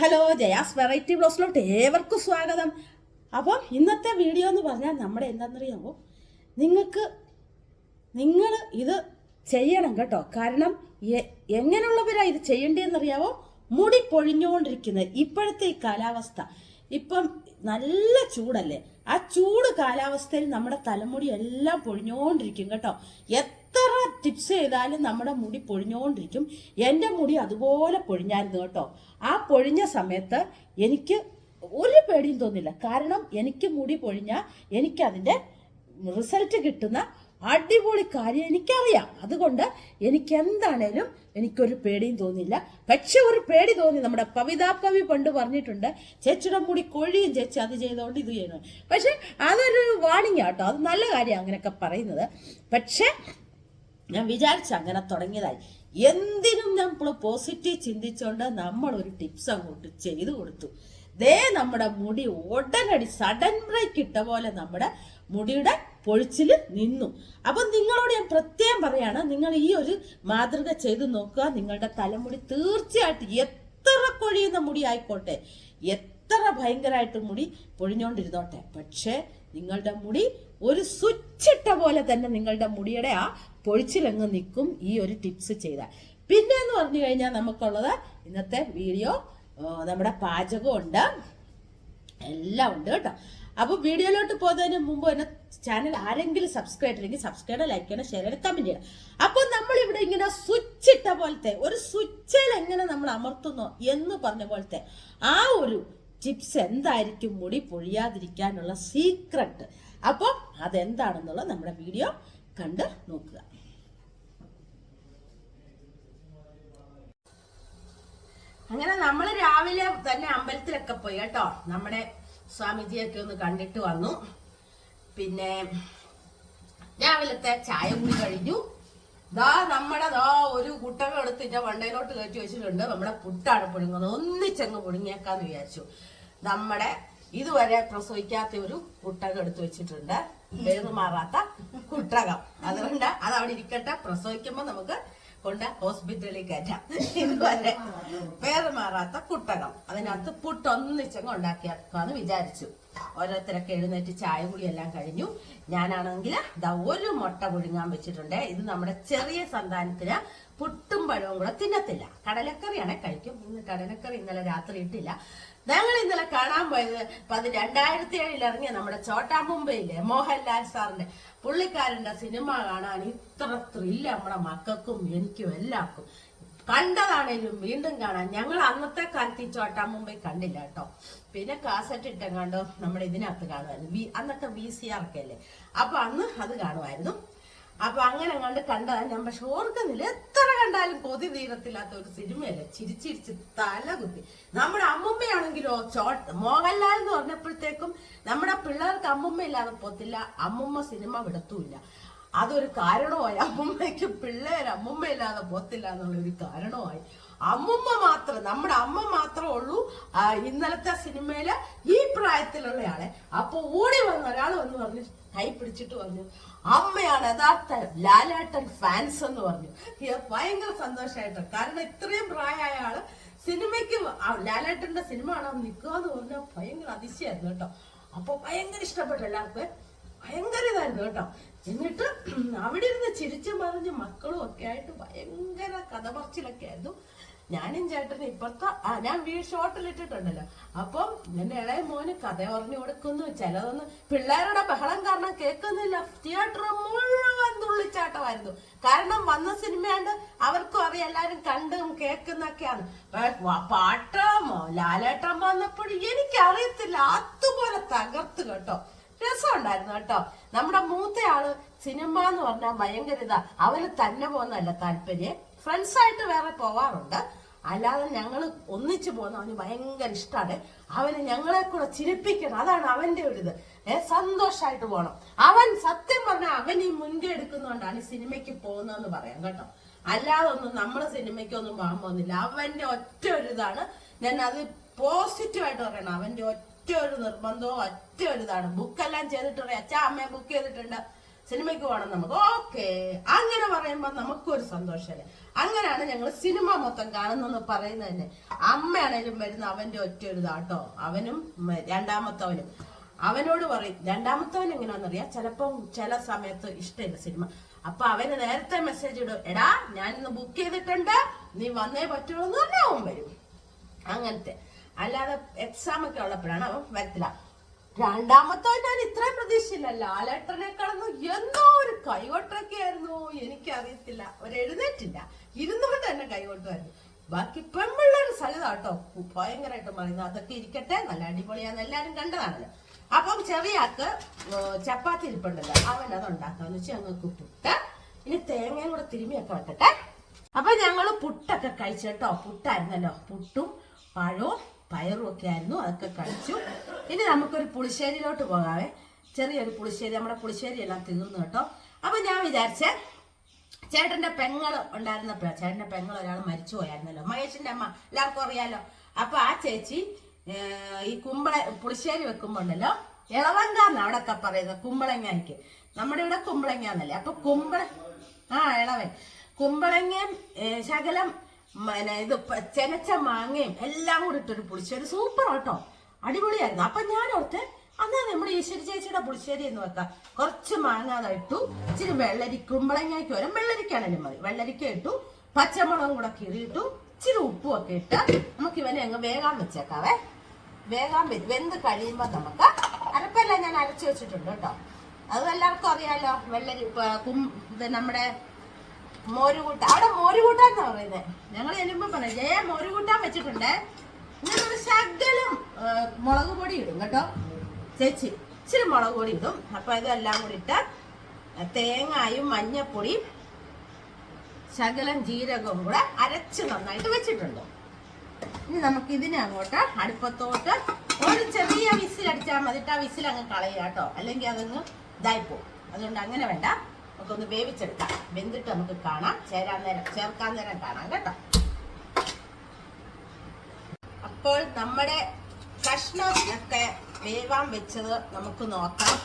Hello Jaya's variety ബ്ലോസിലോട്ട് ഏവർക്കും സ്വാഗതം. അപ്പം ഇന്നത്തെ വീഡിയോ എന്ന് പറഞ്ഞാൽ നമ്മുടെ എന്താണെന്നറിയാമോ? നിങ്ങൾക്ക് നിങ്ങൾ ഇത് ചെയ്യണം കേട്ടോ. കാരണം എങ്ങനെയുള്ളവരാണ് എങ്ങനെയുള്ളവരാ ഇത് ചെയ്യേണ്ടതെന്നറിയാമോ? മുടി പൊഴിഞ്ഞുകൊണ്ടിരിക്കുന്നത് ഇപ്പോഴത്തെ ഈ കാലാവസ്ഥ. ഇപ്പം നല്ല ചൂടല്ലേ? ആ ചൂട് കാലാവസ്ഥയിൽ നമ്മുടെ തലമുടി എല്ലാം പൊഴിഞ്ഞുകൊണ്ടിരിക്കും കേട്ടോ. ടിപ്സ് ചെയ്താലും നമ്മുടെ മുടി പൊഴിഞ്ഞുകൊണ്ടിരിക്കും എന്റെ മുടി അതുപോലെ പൊഴിഞ്ഞായിരുന്നു കേട്ടോ. ആ പൊഴിഞ്ഞ സമയത്ത് എനിക്ക് ഒരു പേടിയും തോന്നില്ല. കാരണം എനിക്ക് മുടി പൊഴിഞ്ഞാൽ എനിക്കതിന്റെ റിസൾട്ട് കിട്ടുന്ന അടിപൊളി കാര്യം എനിക്കറിയാം. അതുകൊണ്ട് എനിക്ക് എന്താണേലും എനിക്കൊരു പേടിയും തോന്നിയില്ല പക്ഷെ ഒരു പേടി തോന്നി. നമ്മുടെ പവിതാപ്പവി പണ്ട് പറഞ്ഞിട്ടുണ്ട് ചേച്ചിയുടെ മുടി കൊഴിയും ചേച്ചി അത് ചെയ്തുകൊണ്ട് ഇത് ചെയ്യണം. പക്ഷെ അതൊരു വാണിംഗ് ആട്ടോ. അത് നല്ല കാര്യമാണ് അങ്ങനെയൊക്കെ പറയുന്നത്. പക്ഷെ ഞാൻ വിചാരിച്ചു അങ്ങനെ തുടങ്ങിയതായി. എന്തിനും നമ്മൾ പോസിറ്റീവ് ചിന്തിച്ചുകൊണ്ട് നമ്മൾ ഒരു ടിപ്സ് അങ്ങോട്ട് ചെയ്തു കൊടുത്തു. ദേ നമ്മുടെ മുടി ഉടനടി സഡൻ ബ്രേക്ക് ഇട്ട പോലെ നമ്മുടെ മുടിയുടെ പൊഴിച്ചിൽ നിന്നു. അപ്പം നിങ്ങളോട് ഞാൻ പ്രത്യേകം പറയാണ് നിങ്ങൾ ഈ ഒരു മാതൃക ചെയ്തു നോക്കുക. നിങ്ങളുടെ തലമുടി തീർച്ചയായിട്ടും എത്ര കൊഴിയുന്ന മുടി ആയിക്കോട്ടെ എത്ര ഭയങ്കരമായിട്ട് മുടി പൊഴിഞ്ഞോണ്ടിരുന്നോട്ടെ. പക്ഷേ നിങ്ങളുടെ മുടി ഒരു സ്വിച്ചിട്ട പോലെ തന്നെ നിങ്ങളുടെ മുടിയുടെ ആ പൊഴിച്ചിലങ്ങ് നിൽക്കും ഈ ഒരു ടിപ്സ് ചെയ്താൽ പിന്നെ എന്ന് പറഞ്ഞു കഴിഞ്ഞാൽ നമുക്കുള്ളത് ഇന്നത്തെ വീഡിയോ നമ്മുടെ പാചകമുണ്ട് എല്ലാം ഉണ്ട് കേട്ടോ. അപ്പോൾ വീഡിയോയിലോട്ട് പോകുന്നതിന് മുമ്പ് തന്നെ ചാനൽ ആരെങ്കിലും സബ്സ്ക്രൈബ് ചെയ്യണമെങ്കിൽ സബ്സ്ക്രൈബ് ലൈക്ക് ചെയ്യണം ഷെയർ ചെയ്യണം കമന്റ് ചെയ്യണം. അപ്പോൾ നമ്മൾ ഇവിടെ ഇങ്ങനെ സ്വിച്ച് ഇട്ട പോലത്തെ ഒരു സ്വിച്ചിൽ എങ്ങനെ നമ്മൾ അമർത്തുന്നോ എന്ന് പറഞ്ഞ പോലത്തെ ആ ഒരു ടിപ്സ് എന്തായിരിക്കും മുടി പൊഴിയാതിരിക്കാനുള്ള സീക്രട്ട് അപ്പോൾ അതെന്താണെന്നുള്ളത് നമ്മുടെ വീഡിയോ കണ്ട് നോക്കുക. അങ്ങനെ നമ്മൾ രാവിലെ തന്നെ അമ്പലത്തിലൊക്കെ പോയി കേട്ടോ. നമ്മുടെ സ്വാമിജിയൊക്കെ ഒന്ന് കണ്ടിട്ട് വന്നു. പിന്നെ രാവിലത്തെ ചായ കൂടി കഴിഞ്ഞു. ദാ നമ്മുടെ ദാ ഒരു കുട്ടകം എടുത്ത് ഇതിന്റെ വണ്ടയിലോട്ട് കയറ്റി വെച്ചിട്ടുണ്ട്. നമ്മുടെ പുട്ടാണ് പുഴുങ്ങുന്നത്. ഒന്നിച്ചങ്ങ് പുഴുങ്ങിയേക്കാന്ന് വിചാരിച്ചു. നമ്മുടെ ഇതുവരെ പ്രസവിക്കാത്ത ഒരു കുട്ടകം എടുത്തു വെച്ചിട്ടുണ്ട്. പേര് മാറാത്ത കുട്ടകം. അതുകൊണ്ട് അത് അവിടെ ഇരിക്കട്ടെ. പ്രസവിക്കുമ്പോ നമുക്ക് കൊണ്ട് ഹോസ്പിറ്റലിൽ കയറ്റാം. ഇതുവരെ പേര് മാറാത്ത പുട്ടകം. അതിനകത്ത് പുട്ടൊന്നിച്ചങ്ങ് ഉണ്ടാക്കിയാക്കാന്ന് വിചാരിച്ചു. ഓരോരുത്തരൊക്കെ എഴുന്നേറ്റ് ചായ എല്ലാം കഴിഞ്ഞു. ഞാനാണെങ്കിൽ ഇതാ ഒരു മുട്ട പുഴുങ്ങാൻ വെച്ചിട്ടുണ്ട്. ഇത് നമ്മുടെ ചെറിയ സന്താനത്തിന് പുട്ടും പഴവും കൂടെ തിന്നത്തില്ല. കടലക്കറിയാണ് കഴിക്കും. ഇന്ന് കടലക്കറി ഇന്നലെ രാത്രി ഇട്ടില്ല. ഞങ്ങൾ ഇന്നലെ കാണാൻ പോയത് പതി രണ്ടായിരത്തി ഏഴിൽ ഇറങ്ങിയ നമ്മുടെ ചോട്ടാ മുംബൈയിലെ മോഹൻലാൽ സാറിന്റെ പുള്ളിക്കാരന്റെ സിനിമ കാണാൻ ഇത്ര ത്രില്ല നമ്മുടെ മക്കൾക്കും എനിക്കും എല്ലാവർക്കും. കണ്ടതാണേലും വീണ്ടും കാണാൻ ഞങ്ങൾ അന്നത്തെ കാലത്ത് ഈ ചോട്ടാ മുംബൈ കണ്ടില്ല കേട്ടോ. പിന്നെ കാസറ്റ് ഇട്ടും കണ്ടോ? നമ്മുടെ ഇതിനകത്ത് കാണുമായിരുന്നു. അന്നൊക്കെ വി സി ആർ ഒക്കെ അല്ലേ? അപ്പൊ അന്ന് അത് കാണുമായിരുന്നു. അപ്പൊ അങ്ങനെ കണ്ട് കണ്ടതാ ഞാൻ. പക്ഷെ ഓർക്കുന്നില്ല. എത്ര കണ്ടാലും കൊതി തീരത്തില്ലാത്ത ഒരു സിനിമയല്ലേ? ചിരിച്ചിരിച്ച് തല കുത്തി. നമ്മുടെ അമ്മുമ്മയാണെങ്കിലോ ചോട്ട് മോഹൻലാൽ എന്ന് പറഞ്ഞപ്പോഴത്തേക്കും നമ്മുടെ പിള്ളേർക്ക് അമ്മുമ്മ ഇല്ലാതെ പോത്തില്ല. അമ്മുമ്മ സിനിമ വിടത്തുമില്ല അതൊരു കാരണമായി. അമ്മുമ്മയ്ക്ക് പിള്ളേർ അമ്മുമ്മ ഇല്ലാതെ പോത്തില്ല എന്നുള്ള ഒരു കാരണമായി. അമ്മുമ്മ മാത്രം നമ്മുടെ അമ്മ മാത്രമേ ഉള്ളൂ. ഇന്നലത്തെ സിനിമയിൽ ഈ പ്രായത്തിലുള്ള ആളെ അപ്പൊ ഓടി വന്ന ഒരാൾ വന്ന് പറഞ്ഞു കൈ പിടിച്ചിട്ട് പറഞ്ഞു അമ്മയാണ് യഥാർത്ഥ ലാലാട്ടൻ ഫാൻസ് എന്ന് പറഞ്ഞു. ഭയങ്കര സന്തോഷമായിട്ട് കാരണം ഇത്രയും പ്രായമായ ആൾ സിനിമയ്ക്ക് ലാലേട്ടന്റെ സിനിമ കാണാൻ നിൽക്കുക എന്ന് പറഞ്ഞാൽ ഭയങ്കര അതിശയായിരുന്നു കേട്ടോ. അപ്പൊ ഭയങ്കര ഇഷ്ടപ്പെട്ടു എല്ലാവർക്കും. ഭയങ്കര ഇതായിരുന്നു കേട്ടോ. എന്നിട്ട് അവിടെ ഇരുന്ന് ചിരിച്ചു പറഞ്ഞ് മക്കളും ഒക്കെ ആയിട്ട് ഭയങ്കര കഥ പറച്ചിലൊക്കെ ആയിരുന്നു. ഞാനും ചേട്ടനും ഇപ്പത്തെ ആ ഞാൻ വീ ഷോട്ടിലിട്ടിട്ടുണ്ടല്ലോ അപ്പം എന്റെ ഇളയ മോന് കഥ പറഞ്ഞു കൊടുക്കുന്നു. ചിലതൊന്നും പിള്ളേരുടെ ബഹളം കാരണം കേൾക്കുന്നില്ല. തിയേറ്റർ മുഴുവൻ തുള്ളിച്ചാട്ടമായിരുന്നു. കാരണം വന്ന സിനിമയാണ്ട് അവർക്കും അറിയാം എല്ലാരും കണ്ടും കേൾക്കുന്നൊക്കെയാണ്. പാട്ടമോ ലാലേട്ടം വന്നപ്പോഴും എനിക്കറിയത്തില്ല. അതുപോലെ തകർത്ത് കേട്ടോ. രസമുണ്ടായിരുന്നു കേട്ടോ. നമ്മുടെ മൂത്തയാൾ സിനിമ എന്ന് പറഞ്ഞാൽ ഭയങ്കര ഇതാ. അവന് തന്നെ പോകുന്നതല്ല താല്പര്യം. ഫ്രണ്ട്സ് ആയിട്ട് വേറെ പോവാറുണ്ട്. അല്ലാതെ ഞങ്ങൾ ഒന്നിച്ചു പോകുന്ന അവന് ഭയങ്കര ഇഷ്ടമാണ് അവന് ഞങ്ങളെ കൂടെ ചിരിപ്പിക്കണം. അതാണ് അവന്റെ ഒരു ഇത്. ഏഹ് സന്തോഷമായിട്ട് പോകണം അവൻ സത്യം പറഞ്ഞാൽ അവൻ ഈ മുൻകൈ എടുക്കുന്നതുകൊണ്ടാണ് ഈ സിനിമയ്ക്ക് പോകുന്നതെന്ന് പറയാം കേട്ടോ. അല്ലാതെ ഒന്നും നമ്മുടെ സിനിമയ്ക്കൊന്നും പോകാൻ പോകുന്നില്ല. അവന്റെ ഒറ്റ ഒരു ഇതാണ്. ഞാൻ അത് പോസിറ്റീവായിട്ട് പറയണം. അവന്റെ ഒറ്റ ഒരു നിർബന്ധവും ഒറ്റ ഒരു ഇതാണ് ബുക്കെല്ലാം ചെയ്തിട്ടുണ്ട്. അച്ഛ അമ്മയെ ബുക്ക് ചെയ്തിട്ടുണ്ട്. സിനിമയ്ക്ക് പോകണം നമുക്ക്. ഓക്കെ. അങ്ങനെ പറയുമ്പോൾ നമുക്കൊരു സന്തോഷമല്ലേ അങ്ങനെയാണ് ഞങ്ങൾ സിനിമ മൊത്തം കാണുന്നെന്ന് പറയുന്നത് തന്നെ അമ്മയാണേലും വരുന്ന അവന്റെ ഒറ്റ ഒരു ഇതാട്ടോ അവനും രണ്ടാമത്തവനും. അവനോട് പറയും രണ്ടാമത്തവൻ എങ്ങനെയാണെന്നറിയാം? ചിലപ്പം ചില സമയത്ത് ഇഷ്ടമില്ല സിനിമ. അപ്പൊ അവന് നേരത്തെ മെസ്സേജ് ഇടും. എടാ ഞാൻ ഇന്ന് ബുക്ക് ചെയ്തിട്ടുണ്ട്. നീ വന്നേ പറ്റുള്ളൂ എന്ന് പറഞ്ഞാൽ അവൻ വരും. അങ്ങനത്തെ. അല്ലാതെ എക്സാം ഒക്കെ ഉള്ളപ്പോഴാണ് അവൻ വരത്തില്ല. രണ്ടാമത്തോ ഞാൻ ഇത്രയും പ്രതീക്ഷയില്ലല്ലോ ആലേട്ടനെക്കാളൊന്നും എന്തോ ഒരു കൈകൊട്ടൊക്കെ ആയിരുന്നു. എനിക്കറിയത്തില്ല. ഒരു എഴുന്നേറ്റില്ല. ഇരുന്നുകൊണ്ട് തന്നെ കൈകൊട്ടുമായിരുന്നു. ബാക്കി പെൺപിള്ളേർ കേട്ടോ. ഭയങ്കരമായിട്ട് പറയുന്നത് അതൊക്കെ ഇരിക്കട്ടെ. നല്ല അടിപൊളിയാന്ന് എല്ലാരും കണ്ടതാണല്ലോ. അപ്പം ചെറിയാക്ക് ചപ്പാത്തി ഇരിപ്പുണ്ടല്ലോ. അവൻ അത് ഉണ്ടാക്കാന്ന് വെച്ചാൽ ഞങ്ങൾക്ക് പുട്ട് ഇനി തേങ്ങയും കൂടെ തിരുമിയൊക്കെ വെക്കട്ടെ. അപ്പൊ ഞങ്ങൾ പുട്ടൊക്കെ കഴിച്ചു കേട്ടോ. പുട്ടായിരുന്നല്ലോ. പുട്ടും പഴവും പയറും ഒക്കെ ആയിരുന്നു അതൊക്കെ കഴിച്ചു. ഇനി നമുക്കൊരു പുളിശ്ശേരിയിലോട്ട് പോകാവേ. ചെറിയൊരു പുളിശ്ശേരി നമ്മുടെ പുളിശ്ശേരി എല്ലാം തീർന്നു കേട്ടോ. അപ്പൊ ഞാൻ വിചാരിച്ച ചേട്ടന്റെ പെങ്ങൾ ഉണ്ടായിരുന്നപ്പോഴാണ് ചേട്ടന്റെ പെങ്ങൾ ഒരാൾ മരിച്ചു പോയായിരുന്നല്ലോ. മഹേഷിന്റെ അമ്മ എല്ലാവർക്കും അറിയാലോ. അപ്പൊ ആ ചേച്ചി ഈ കുമ്പള പുളിശ്ശേരി വെക്കുമ്പോ ഉണ്ടല്ലോ ഇളവങ്കാന്ന് അവിടെയൊക്കെ പറയുന്നത് കുമ്പളങ്ങയ്ക്ക്. നമ്മുടെ ഇവിടെ കുമ്പളങ്ങന്നല്ലേ. അപ്പൊ കുമ്പള ആ ഇളവൻ. കുമ്പളങ്ങയും ശകലം ഇത് ചെനച്ച മാങ്ങയും എല്ലാം കൂടി ഇട്ടൊരു പുളിശ്ശേരി. സൂപ്പർ കേട്ടോ അടിപൊളിയായിരുന്നു. അപ്പൊ ഞാൻ ഓർത്ത് അന്നാ നമ്മുടെ ഈശ്വരി ചേച്ചിയുടെ പുളിശ്ശേരി എന്ന് വെക്കാം. കുറച്ച് മാങ്ങ ഇട്ടു. ഇച്ചിരി വെള്ളരി കുമ്പളങ്ങയ്ക്ക് വരും വെള്ളരിക്കാണെങ്കിലും മതി. വെള്ളരിക്ക ഇട്ടു. പച്ചമുളകും കൂടെ കീറിയിട്ടു. ഇച്ചിരി ഉപ്പും ഒക്കെ ഇട്ട് നമുക്ക് ഇവനെ അങ്ങ് വേഗം വെച്ചേക്കാവേ. വേഗം വെന്ത് കഴിയുമ്പോൾ നമുക്ക് അരപ്പെല്ലാം ഞാൻ അരച്ചു വെച്ചിട്ടുണ്ട് കേട്ടോ. അത് എല്ലാവർക്കും അറിയാലോ. വെള്ളരി നമ്മുടെ മോരുകൂട്ട അവിടെ മോരുകൂട്ടാൻ എന്നാ പറയുന്നത് ഞങ്ങൾ ചെല്ലുമ്പോ പറയാം ജയ മോരുകൂട്ടാൻ വെച്ചിട്ടുണ്ട്. ഇങ്ങനെ ശകലം മുളക് പൊടി ഇടും കേട്ടോ. ചേച്ചി ഇച്ചിരി മുളക് പൊടി ഇടും. അപ്പൊ ഇതെല്ലാം കൂടി ഇട്ട് തേങ്ങായും മഞ്ഞപ്പൊടിയും ശകലം ജീരകവും കൂടെ അരച്ച് നന്നായിട്ട് വെച്ചിട്ടുണ്ട്. ഇനി നമുക്ക് ഇതിനെ അങ്ങോട്ട് അടുപ്പത്തോട്ട് ഒരു ചെറിയ വിസിൽ അടിച്ചാൽ മതിട്ട് ആ വിസിൽ അങ്ങ് കളയുക കേട്ടോ. അല്ലെങ്കിൽ അതങ്ങ് ഇതായിപ്പോവും. അതുകൊണ്ട് അങ്ങനെ വേണ്ട. നമുക്കൊന്ന് വേവിച്ചെടുക്കാം. വെന്തിട്ട് നമുക്ക് കാണാം. ചേരാൻ നേരം ചേർക്കാൻ നേരം കാണാം കേട്ടോ. അപ്പോൾ നമ്മുടെ കഷ്ണം ഒക്കെ വേവാൻ വെച്ചത് നമുക്ക് നോക്കാം.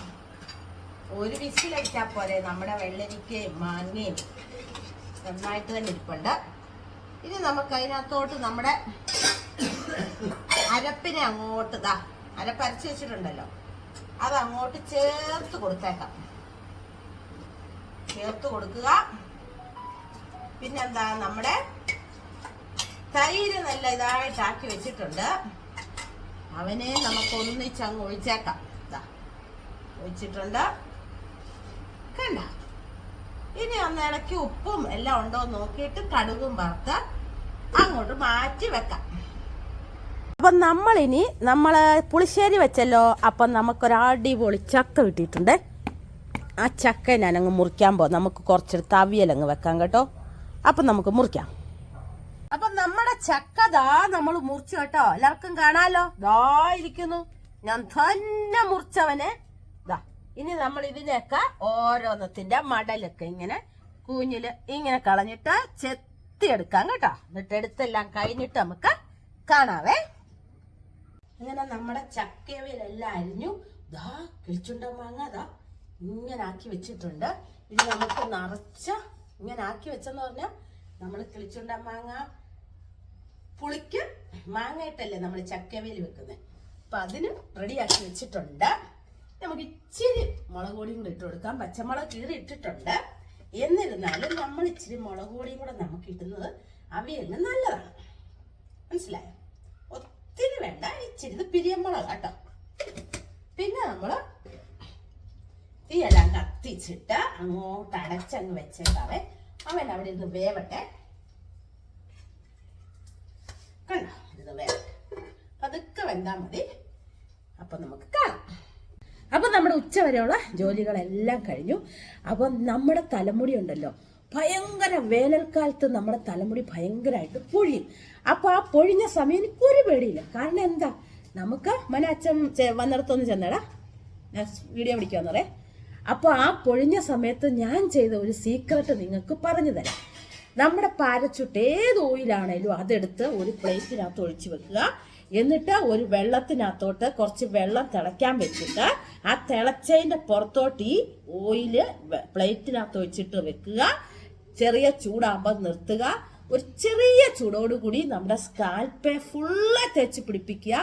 ഒരു വിസിലടിച്ചാൽ പോലെ നമ്മുടെ വെള്ളരിക്കയും മാങ്ങയും നന്നായിട്ട് തന്നെ ഇരിപ്പുണ്ട്. ഇനി നമുക്ക് അതിനകത്തോട്ട് നമ്മുടെ അരപ്പിനെ അങ്ങോട്ട് ഇതാ അരപ്പ് അരച്ച് വെച്ചിട്ടുണ്ടല്ലോ. അത് അങ്ങോട്ട് ചേർത്ത് കൊടുത്തേക്കാം. ചേർത്ത് കൊടുക്കുക. പിന്നെന്താ നമ്മുടെ തൈര് നല്ല ഇതായിട്ടാക്കി വെച്ചിട്ടുണ്ട്. അവനെ നമുക്ക് ഒന്നിച്ച് അങ്ങ് ഒഴിച്ചേക്കാം. ഒഴിച്ചിട്ടുണ്ട്. കണ്ട? ഇനി ഒന്ന് ഇടയ്ക്ക് ഉപ്പും എല്ലാം ഉണ്ടോ നോക്കിയിട്ട് കടുകും വറുത്ത് അങ്ങോട്ട് മാറ്റി വെക്കാം. അപ്പൊ നമ്മളിനി നമ്മൾ പുളിശ്ശേരി വെച്ചല്ലോ. അപ്പം നമുക്കൊരു അടിപൊളി ചക്ക കിട്ടിയിട്ടുണ്ട്. ആ ചക്ക ഞാനങ്ങ് മുറിക്കാൻ പോ നമുക്ക് കുറച്ചെടുത്ത് അവിയലങ്ങ് വെക്കാം കേട്ടോ. അപ്പം നമുക്ക് മുറിക്കാം. അപ്പൊ നമ്മുടെ ചക്ക ദാ നമ്മൾ മുറിച്ചു കേട്ടോ. എല്ലാവർക്കും കാണാലോ? ദാ ഇരിക്കുന്നു. ഞാൻ തന്നെ മുറിച്ചവനെ. ദാ ഇനി നമ്മൾ ഇതിനെയൊക്കെ ഓരോന്നത്തിന്റെ മടലൊക്കെ ഇങ്ങനെ കൂഞ്ഞിൽ ഇങ്ങനെ കളഞ്ഞിട്ട് ചെത്തിയെടുക്കാം കേട്ടോ. എന്നിട്ട് എടുത്തെല്ലാം കഴിഞ്ഞിട്ട് നമുക്ക് കാണാവേ. അങ്ങനെ നമ്മുടെ ചക്കവിലെല്ലാം അരിഞ്ഞു. ദാ കിളിച്ചുണ്ട മാങ്ങ? ദാ ഇങ്ങനെ ആക്കി വെച്ചിട്ടുണ്ട്. ഇത് നമുക്ക് നിറച്ച ഇങ്ങനെ ആക്കി വെച്ചെന്ന് പറഞ്ഞാൽ നമ്മൾ കിളിച്ചുണ്ട മാങ്ങ പുളിക്ക് മാങ്ങയിട്ടല്ലേ നമ്മൾ ചക്കവേലി വെക്കുന്നത് അപ്പൊ അതിന് റെഡിയാക്കി വെച്ചിട്ടുണ്ട്. നമുക്ക് ഇച്ചിരി മുളക് പൊടിയും കൂടി ഇട്ട് കൊടുക്കാം. പച്ചമുളക് കീറി ഇട്ടിട്ടുണ്ട്. എന്നിരുന്നാലും നമ്മൾ ഇച്ചിരി മുളക് പൊടിയും കൂടെ നമുക്ക് ഇടുന്നത് അവയലിന് നല്ലതാണ്. മനസ്സിലായോ? ഒത്തിരി വേണ്ട ഇച്ചിരി ഇത് പിരിയമുളക് കേട്ടോ പിന്നെ നമ്മൾ തീയെല്ലാം കത്തിച്ചിട്ട് അങ്ങോട്ട് അടച്ചങ്ങ് വെച്ചേക്കാവേ. അവൻ അവിടെ ഇരുന്ന് വേവട്ടെ. കണ്ടോ? ഇത് വേവട്ടെ. പതുക്കെ വെന്താ മതി. അപ്പൊ നമുക്ക് കാണാം. അപ്പൊ നമ്മുടെ ഉച്ച വരെയുള്ള ജോലികളെല്ലാം കഴിഞ്ഞു. അപ്പൊ നമ്മുടെ തലമുടി ഉണ്ടല്ലോ. ഭയങ്കര വേനൽക്കാലത്ത് നമ്മുടെ തലമുടി ഭയങ്കരമായിട്ട് പൊഴിയും. അപ്പൊ ആ പൊഴിഞ്ഞ സമയം എനിക്ക് ഒരു പേടിയില്ല. കാരണം എന്താ? നമുക്ക് മന അച്ഛൻ വന്നിടത്തൊന്ന് ചെന്നടാ. വീഡിയോ പിടിക്കാന്ന് പറയേ. അപ്പോൾ ആ പൊഴിഞ്ഞ സമയത്ത് ഞാൻ ചെയ്ത ഒരു സീക്രട്ട് നിങ്ങൾക്ക് പറഞ്ഞു തരാം. നമ്മുടെ പാരച്ചുട്ട് ഏത് ഓയിലാണേലും അതെടുത്ത് ഒരു പ്ലേറ്റിനകത്ത് ഒഴിച്ചു വെക്കുക. എന്നിട്ട് ഒരു വെള്ളത്തിനകത്തോട്ട് കുറച്ച് വെള്ളം തിളയ്ക്കാൻ വെച്ചിട്ട് ആ തിളച്ചതിന്റെ പുറത്തോട്ട് ഈ ഓയിൽ പ്ലേറ്റിനകത്ത് ഒഴിച്ചിട്ട് വെക്കുക. ചെറിയ ചൂടാകുമ്പോൾ നിർത്തുക. ഒരു ചെറിയ ചൂടോടുകൂടി നമ്മുടെ സ്കാൽപ്പെ ഫുള്ള് തേച്ച് പിടിപ്പിക്കുക.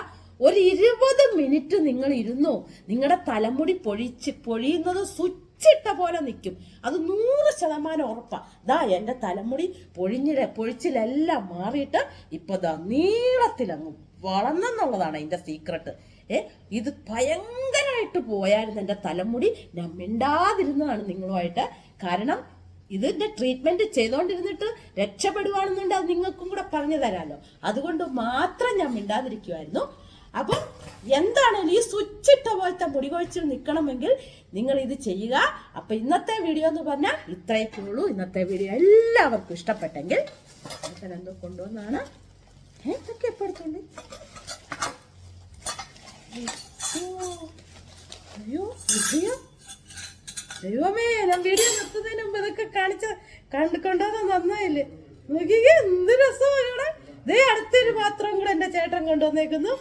ഒരു ഇരുപത് മിനിറ്റ് നിങ്ങൾ ഇരുന്നോ നിങ്ങളുടെ തലമുടി പൊഴിച്ച് പൊഴിയുന്നത് സ്വിച്ചിട്ട പോലെ നിൽക്കും അത് നൂറ് ശതമാനം ഉറപ്പാ. ദാ എന്റെ തലമുടി പൊഴിഞ്ഞിട പൊഴിച്ചിലെല്ലാം മാറിയിട്ട് ഇപ്പൊ ദാ നീളത്തിലങ്ങ് വളർന്നെന്നുള്ളതാണ് അതിന്റെ സീക്രട്ട് ഏ ഇത് ഭയങ്കരമായിട്ട് പോയായിരുന്നു എന്റെ തലമുടി. ഞാൻ മിണ്ടാതിരുന്നതാണ് നിങ്ങളുമായിട്ട്. കാരണം ഇതിന്റെ ട്രീറ്റ്മെന്റ് ചെയ്തുകൊണ്ടിരുന്നിട്ട് രക്ഷപ്പെടുവാണെന്നുണ്ട് അത് നിങ്ങൾക്കും കൂടെ പറഞ്ഞു തരാമല്ലോ അതുകൊണ്ട് മാത്രം ഞാൻ മിണ്ടാതിരിക്കുമായിരുന്നു അപ്പം എന്താണ് ഈ സ്വിച്ച് ഇട്ട പോലത്തെ മുടി കൊഴിച്ചിൽ നിൽക്കണമെങ്കിൽ നിങ്ങൾ ഇത് ചെയ്യുക. അപ്പൊ ഇന്നത്തെ വീഡിയോ എന്ന് പറഞ്ഞാൽ ഇത്രയൊക്കെ ഉള്ളൂ. ഇന്നത്തെ വീഡിയോ എല്ലാവർക്കും ഇഷ്ടപ്പെട്ടെങ്കിൽ എന്തോ കൊണ്ടുവന്നാണ്. ഇതൊക്കെ എപ്പോഴത്തുണ്ട് അയ്യോ ദൈവമേ ഞാൻ വീഡിയോ നിർത്തുന്നതിന് മുമ്പ് ഇതൊക്കെ കാണിച്ച കണ്ടു കൊണ്ടുവന്ന നന്നായില്ലേ? നോക്കിക്കേ എന്ത് രസമാണ് ഇവിടെ. ദേ അടുത്തൊരു പാത്രം കൂടെ എന്റെ ചേട്ടൻ കൊണ്ടുവന്നേക്കുന്നു.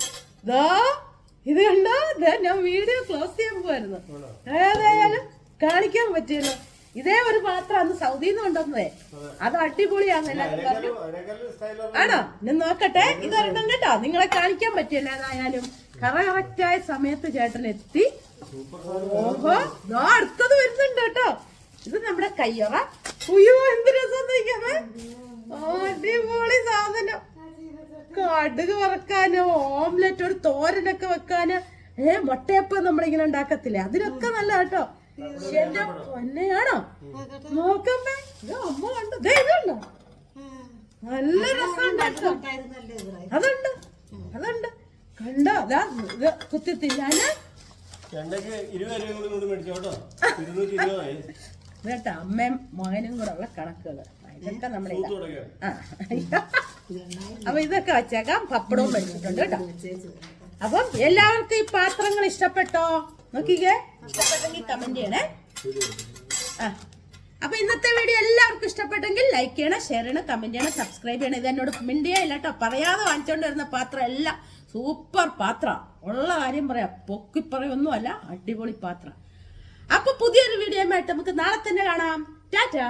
ദാ ഇത് കണ്ടോ? ദേ ഞാൻ വീഡിയോ ക്ലോസ് ചെയ്യാൻ പോവായിരുന്നു. ഏതായാലും കാണിക്കാൻ പറ്റിയല്ലോ. ഇതേ ഒരു പാത്രം അന്ന് സൗദിയിൽ നിന്ന് കൊണ്ടുവന്നേ അത് പറഞ്ഞു. ആണോ? ഞാൻ നോക്കട്ടെ. ഇത് ഒരെണ്ണം കേട്ടോ. നിങ്ങളെ കാണിക്കാൻ പറ്റിയല്ലോ ഏതായാലും. കറ കറക്റ്റായ സമയത്ത് ചേട്ടൻ എത്തി ഓഹോ ദാ അടുത്തത് വരുന്നുണ്ട് കേട്ടോ. ഇത് നമ്മുടെ കയ്യറ. ഉയ്യോ എന്ത് രസം അടിപൊളി. സാധനം. കടുക് പറ തോരനൊക്കെ വെക്കാന് ഏ മുട്ടയപ്പം നമ്മളിങ്ങനെ ഉണ്ടാക്കത്തില്ലേ? അതിനൊക്കെ നല്ല കേട്ടോ. എന്റെ പൊന്നെയാണോ? നോക്കമ്മേ അമ്മ ഉണ്ട് ഇതുണ്ടോ? നല്ല രസമുണ്ടോ അതുണ്ട് അതുണ്ട്. കണ്ടോ? അതാ ഇത് കുത്തി തിന്നാന്. കേട്ടോ. അമ്മയും മകനും കൂടെ ഉള്ള കണക്കുകൾ. ഇതൊക്കെ നമ്മുടെ. അപ്പൊ ഇതൊക്കെ വെച്ചേക്കാം. പപ്പടവും മേടിച്ചിട്ടുണ്ട് കേട്ടോ. അപ്പം എല്ലാവർക്കും ഈ പാത്രങ്ങൾ ഇഷ്ടപ്പെട്ടോ? നോക്കിക്കേ. ഇഷ്ടപ്പെട്ടെങ്കിൽ കമന്റ് ചെയ്യണേ. ആ. അപ്പൊ ഇന്നത്തെ വീഡിയോ എല്ലാവർക്കും ഇഷ്ടപ്പെട്ടെങ്കിൽ ലൈക്ക് ചെയ്യണം ഷെയർ ചെയ്യണം കമന്റ് ചെയ്യണം സബ്സ്ക്രൈബ് ചെയ്യണം. ഇത് എന്നോട് മിണ്ടിയേ ഇല്ല കേട്ടോ. പറയാതെ വാങ്ങിച്ചോണ്ട് വരുന്ന പാത്രം എല്ലാം സൂപ്പർ പാത്രം. ഉള്ള കാര്യം പറയാം. പൊക്കി പറയൊന്നും അല്ല അടിപൊളി പാത്രം. അപ്പൊ പുതിയൊരു വീഡിയോ ആയിട്ട് നമുക്ക് നാളെ തന്നെ കാണാം. ടാറ്റാ.